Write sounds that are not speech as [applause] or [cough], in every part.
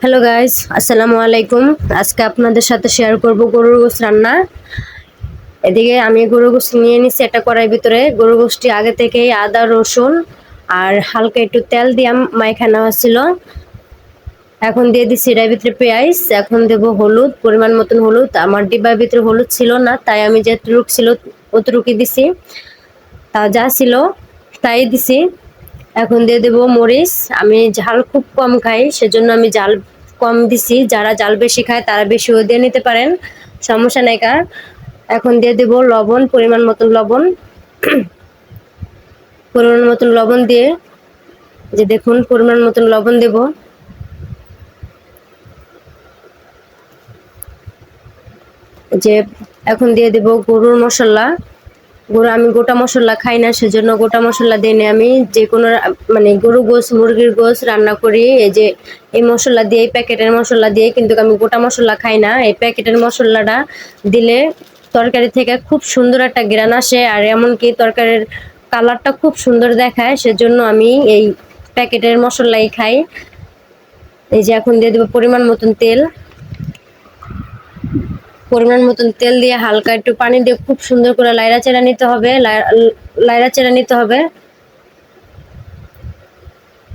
Hello guys আসসালামু আলাইকুম আজকে আপনাদের সাথে শেয়ার করব গরুর গোস রান্না। এদিকে আমি গরুর গোস নিয়ে নিচ্ছি একটা কড়াই ভিতরে। গরুর গোসটি আগে থেকেই আদা, রসুন আর হালকা একটু তেল দিয়ে মাইখা নেওয়া ছিল। এখন দিয়ে দিচ্ছি এটার ভিতরে পেঁয়াজ। এখন দেব হলুদ, পরিমাণ মতন হলুদ। আমার ডিব্বার ভিতরে হলুদ ছিল না, তাই আমি যেটুক ছিল অতটুকুই দিছি। তা যা ছিল, তাই দিছি। এখন দিয়ে দেবো মরিচ। আমি ঝাল খুব কম খাই, সেজন্য আমি জাল কম দিছি। যারা জাল বেশি খায়, তারা বেশিও দিয়ে নিতে পারেন। সমস্যা নাই কার। এখন দিয়ে দেবো লবণ, পরিমাণ মতন লবণ। [clears throat] পরিমাণ মতন লবণ দিয়ে যে দেখুন, পরিমাণ মতন লবণ দেব। যে এখন দিয়ে দেব গরুর মশলা। গরু আমি গোটা মশলা খাই না, সেজন্য গোটা মশলা দিয়ে আমি যে কোনো মানে গরু গোস, মুরগির গোস রান্না করি। এই যে, এই মশলা দিয়ে, এই প্যাকেটের মশলা দিয়ে কিন্তু আমি গোটা মশলা খাই না। এই প্যাকেটের মশলাটা দিলে তরকারি থেকে খুব সুন্দর একটা গ্রান আসে। আর এমনকি তরকারির কালারটা খুব সুন্দর দেখায়, সেজন্য আমি এই প্যাকেটের মশলাই খাই। এই যে, এখন দিয়ে দেবো পরিমাণ মতন তেল। পরিমাণ মতন তেল দিয়ে হালকা একটু পানি দিয়ে খুব সুন্দর করে লাইরা চেরা নিতে হবে, লাইরা চেরা নিতে হবে।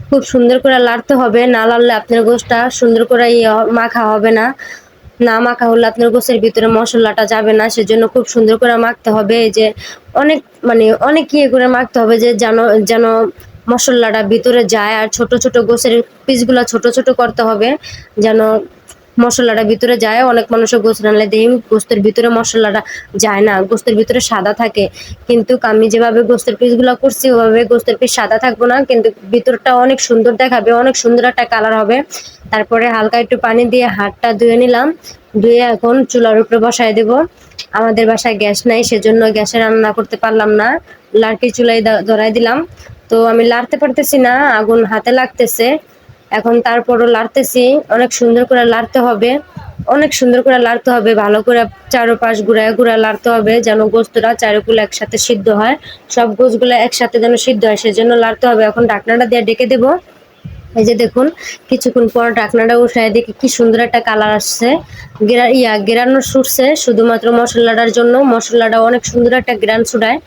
খুব সুন্দর করে লাড়তে হবে, না লাড়লে আপনার গোষ্ঠটা সুন্দর করে ইয়ে মাখা হবে না। না মাখা হলে আপনার গোসের ভিতরে মশলাটা যাবে না, সেজন্য খুব সুন্দর করে মাখতে হবে। যে অনেক মানে অনেক ইয়ে করে মাখতে হবে যে যেন যেন মশলাটা ভিতরে যায়, আর ছোট ছোট গোসের পিসগুলো ছোট ছোট করতে হবে, যেন মশলাটা ভিতরে যায়, অনেক মানুষের গোস্ত রান্নায় দিই গোস্তের ভিতরে মশলাটা যায় না, গোস্তের ভিতরে সাদা থাকে। কিন্তু আমি যেভাবে গোস্তের পিসগুলো করছি, ওভাবে গোস্তের পিস সাদা থাকব না, কিন্তু ভিতরটা অনেক সুন্দর দেখাবে, অনেক সুন্দর একটা কালার হবে। তারপরে হালকা একটু পানি দিয়ে হাতটা ধুয়ে নিলাম, ধুয়ে এখন চুলার উপরে বসায় দেব। আমাদের বাসায় গ্যাস নাই, সেজন্য গ্যাসে রান্না করতে পারলাম না। লাড়কি চুলাই ধরাই দিলাম। তো আমি লাড়তে পারতেছি না, আগুন হাতে লাগতেছে। এখন তারপরও লাড়তেছি। অনেক সুন্দর করে লাড়তে হবে। অনেক সুন্দর করে লাড়তে হবে। ভালো করে চারোপাশ ঘুরায় ঘুরায় লাড়তে হবে যেন গোস্তটা চারোকুলো একসাথে সিদ্ধ হয়। সব গোছগুলো একসাথে যেন সিদ্ধ হয়, সেজন্য লাড়তে হবে। এখন ডাকনাটা দিয়ে ডেকে দেবো। এই যে দেখুন, কিছুক্ষণ পর ডাকনাটা উঠায় দেখি কি সুন্দর একটা কালার আসছে। গেরা ইয়া, গেরানো ছুটছে শুধুমাত্র মশলাটার জন্য মশলাটা অনেক সুন্দর একটা গ্রান ছুটায়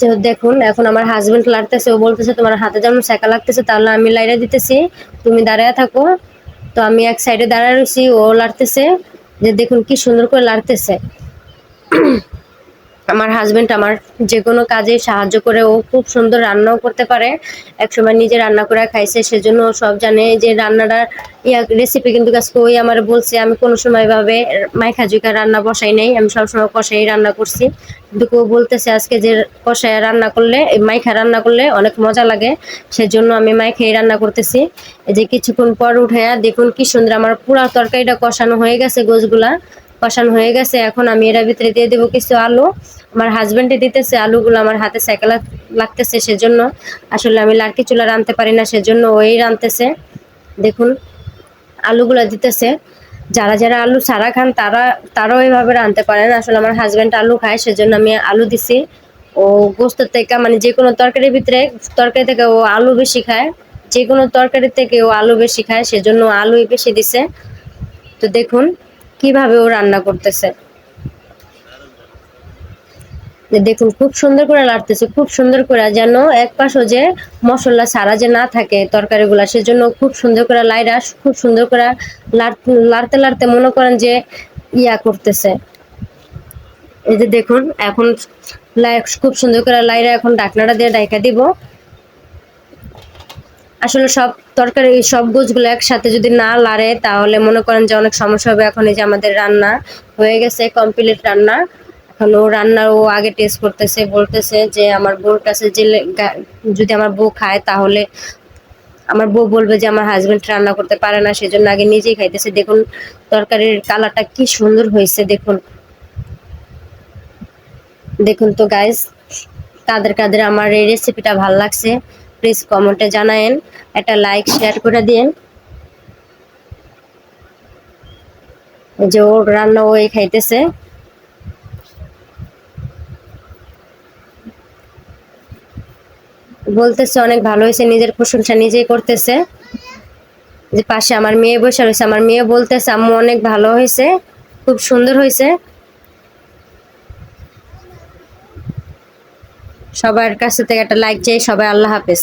যে দেখুন, এখন আমার হাজবেন্ড লাড়তেছে, ও বলতেছে, তোমার হাতে যেমন সেকা লাগতেছে, তাহলে আমি লাইরা দিতেছি। তুমি দাঁড়ায় থাকো। তো আমি এক সাইডে দাঁড়ায় রয়েছি ও লাড়তেছে। যে দেখুন কি সুন্দর করে লাড়তেছে। আমার হাজবেন্ড আমার যে কোনো কাজে সাহায্য করে, ও খুব সুন্দর রান্নাও করতে পারে। একসময় নিজে রান্না করে খাইছে, সেজন্য সব জানে যে রান্নাটা ইয়া রেসিপি কিন্তু আজকে ওই আমার বলছে, আমি কোনো সময় ভাবে মাইখা জুইকা রান্না বসাই নাই, আমি সবসময় কষাই রান্না করছি। কিন্তু ও বলতেছে আজকে যে কষায় রান্না করলে মাইখা রান্না করলে অনেক মজা লাগে, সেজন্য আমি মাইখাই রান্না করতেছি। যে কিছুক্ষণ পর উঠে দেখুন কি সুন্দর আমার পুরা তরকারিটা কষানো হয়ে গেছে গোছগুলা। কষানো হয়ে গেছে, এখন আমি এর ভিতরে দিয়ে দেবো কিছু আলু। আমার হাজব্যান্ডে দিতেছে আলুগুলো, আমার হাতে সাইকেল লাগতেছে সেজন্য। আসলে আমি লাড়কি চুলা রানতে পারি না, সেজন্য ওই রানতেছে দেখুন, আলুগুলো দিতেছে। যারা যারা আলু ছাড়া খান, তারা, তারাও এইভাবে রানতে পারেন আসলে আমার হাজব্যান্ড আলু খায়, সেজন্য আমি আলু দিছি। ও গোস্তের থেকে মানে যে কোনো তরকারির ভিতরে, তরকারি থেকে ও আলু বেশি খায়। যে কোনো তরকারি থেকে ও আলু বেশি খায়, সেজন্য আলুই বেশি দিছে। তো দেখুন কীভাবে ও রান্না করতেছে? দেখুন, খুব সুন্দর করে লাড়তেছে, খুব সুন্দর করে যেন এক পাশও যে মশলা সারা যে না থাকে তরকারিগুলা, সেজন্য খুব সুন্দর করে লাইরা, খুব সুন্দর করে লাড়তে লাড়তে মনে করেন যে ইয়া করতেছে। এই যে দেখুন, এখন খুব সুন্দর করে লাইরা এখন ডাকনাটা দিয়ে ডাইকা দিব। আসলে সব তরকারি, সব গোছগুলো একসাথে যদি না লাড়ে, তাহলে মনে করেন যে অনেক সমস্যা হবে। এখন এই যে আমাদের রান্না হয়ে গেছে কমপ্লিট রান্না। এখন ও রান্নার ও আগে টেস্ট করতেছে, বলতেছে যে আমার বউর কাছে যে যদি আমার বউ খায়, তাহলে আমার বউ বলবে যে আমার হাজবেন্ড রান্না করতে পারে না, সেজন্য আগে নিজেই খাইতেছে। দেখুন, তরকারির কালারটা কি সুন্দর হয়েছে, দেখুন। দেখুন তো গাইস কাদের কাদের আমার এই রেসিপিটা ভালো লাগছে। প্লিজ কমেন্টে জানায়েন, একটা লাইক, শেয়ার করে দিন যে ওর রান্না ওই খাইতেছে। বলতেছে অনেক ভালো হয়েছে, নিজের প্রশংসা নিজেই করতেছে। যে পাশে আমার মেয়ে বসে রয়েছে, আমার মেয়ে বলতেছে, আম্মু, অনেক ভালো হয়েছে, খুব সুন্দর হয়েছে। সবার কাছ থেকে একটা লাইক চাই সবাই আল্লাহ হাফেজ।